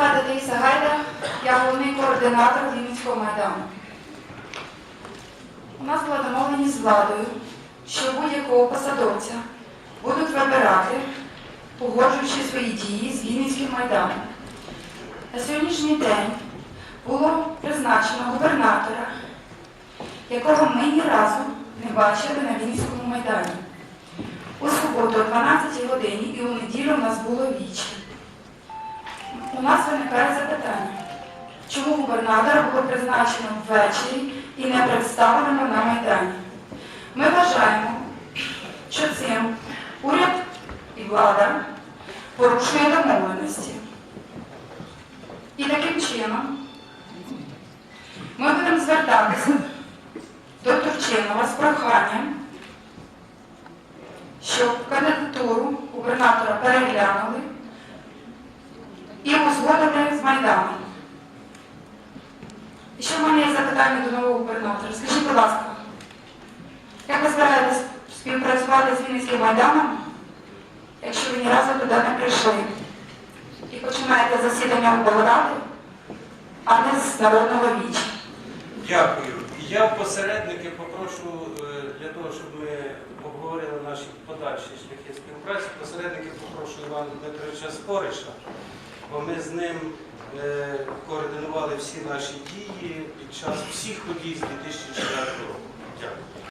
звати Таїса Гайда, я головний координатор Вінницького майдану. У нас була домовленість з владою, що будь-якого посадовця будуть вибирати, погоджуючи свої дії з Вінницьким майданом. На сьогоднішній день було призначено губернатора, якого ми ні разу не бачили на Вінницькому майдані. У суботу о 12 годині і у неділю у нас було віче. У нас виникає запитання, чому губернатора було призначено ввечері і не представлено на Майдані? Ми вважаємо, що цим уряд і влада порушує домовленості. І таким чином ми будемо звертатися до Турчинова з проханням, щоб кандидатуру губернатора переглянули і узгодили з Майданом. І ще в мене є запитання до нового губернатора. Скажіть, будь ласка, як ви збираєтесь співпрацювати з Вінницьким Майданом, якщо ви ні разу туди не прийшли? І починаєте засідання облради, а не з народного віча? Дякую. Я посередники попрошу е, для того, щоб ми обговорили наші подальші шляхи співпраці. Посередники попрошу Івана Дмитровича Скориша, бо ми з ним е, координували всі наші дії під час всіх подій з 2004 року. Дякую.